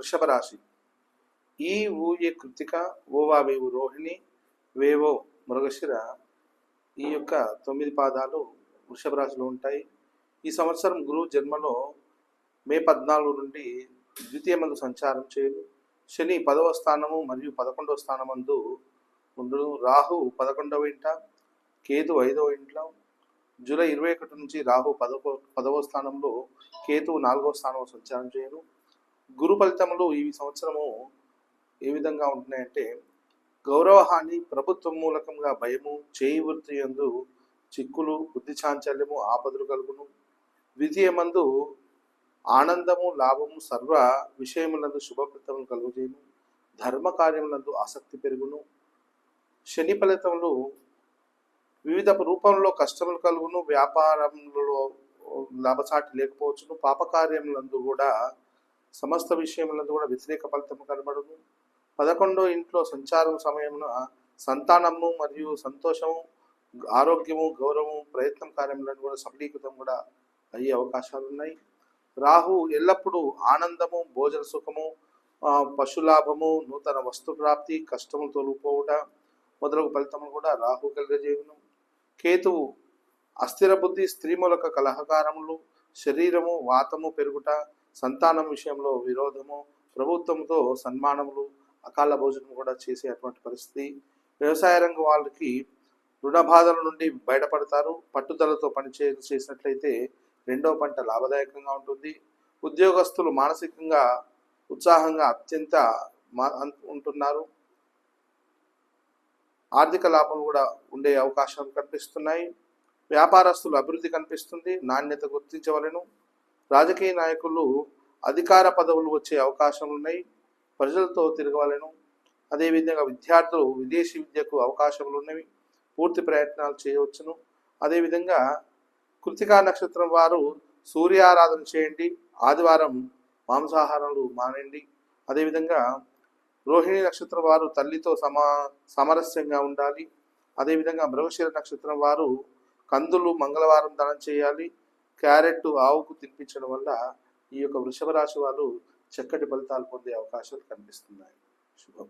వృషభ రాశి. ఈ ఊయే కృతిక ఓవా వేవు రోహిణి వేవో మృగశిర ఈ యొక్క తొమ్మిది పాదాలు వృషభ రాశిలో ఉంటాయి. ఈ సంవత్సరం గురువు జన్మలో మే పద్నాలుగు నుండి ద్వితీయ మందు సంచారం చేయదు శని పదవ స్థానము మరియు పదకొండవ స్థానమందు ఉండు. రాహు పదకొండవ ఇంట కేతు ఐదవ ఇంట్లో. జూలై ఇరవై ఒకటి నుంచి రాహు పదవ పదవ స్థానంలో కేతు నాలుగవ స్థానంలో సంచారం చేయను గురు ఫలితములు ఈ సంవత్సరము ఏ విధంగా ఉంటున్నాయంటే గౌరవహాని ప్రభుత్వం మూలకంగా భయము చేయి వృత్తి యందు చిక్కులు బుద్ధి చాంచల్యము ఆపదలు కలుగును. విజయమందు ఆనందము లాభము సర్వ విషయములందు శుభఫలితములు కలుగుచేయను ధర్మ కార్యములందు ఆసక్తి పెరుగును. శని ఫలితములు వివిధ రూపంలో కష్టములు కలుగును. వ్యాపారంలో లాభసాటి లేకపోవచ్చును. పాపకార్యములందు కూడా సమస్త విషయములందు కూడా వ్యతిరేక ఫలితము కనబడును. పదకొండో ఇంట్లో సంచారం సమయమున సంతానము మరియు సంతోషము ఆరోగ్యము గౌరవము ప్రయత్నం కార్యములను కూడా సఫలీకృతం కూడా అయ్యే అవకాశాలు ఉన్నాయి రాహు ఎల్లప్పుడూ ఆనందము భోజన సుఖము పశులాభము నూతన వస్తు ప్రాప్తి కష్టము తొలిపోవుట మొదలగు ఫలితములు కూడా రాహు కలిగజేయును. కేతువు అస్థిర బుద్ధి స్త్రీ మూలక కలహకారములు శరీరము వాతము పెరుగుట సంతానం విషయంలో విరోధము ప్రభుత్వంతో సన్మానములు అకాల భోజనం కూడా చేసే అటువంటి పరిస్థితి. వ్యవసాయ రంగం వాళ్ళకి రుణ బాధల నుండి బయటపడతారు. పట్టుదలతో పనిచే చేసినట్లయితే రెండో పంట లాభదాయకంగా ఉంటుంది. ఉద్యోగస్తులు మానసికంగా ఉత్సాహంగా అత్యంత మా- ఉంటున్నారు. ఆర్థిక లాభం కూడా ఉండే అవకాశాలు కనిపిస్తున్నాయి. వ్యాపారస్తులు అభివృద్ధి కనిపిస్తుంది. నాణ్యత గుర్తించవలను. రాజకీయ నాయకులు అధికార పదవులు వచ్చే అవకాశాలు ఉన్నాయి. ప్రజలతో తిరగవలను. అదేవిధంగా విద్యార్థులు విదేశీ విద్యకు అవకాశాలు ఉన్నవి. పూర్తి ప్రయత్నాలు చేయవచ్చును. అదేవిధంగా కృతికా నక్షత్రం వారు సూర్యారాధన చేయండి. ఆదివారం మాంసాహారాలు మానండి. అదేవిధంగా రోహిణి నక్షత్రం వారు తల్లితో సమా సామరస్యంగా ఉండాలి. అదేవిధంగా మృగశిర నక్షత్రం వారు కందులు మంగళవారం దానం చేయాలి. క్యారెట్ ఆవుకు తినిపించడం వల్ల ఈ యొక్క వృషభ రాశి వాళ్ళు చక్కటి ఫలితాలు పొందే అవకాశాలు కనిపిస్తున్నాయి. శుభం.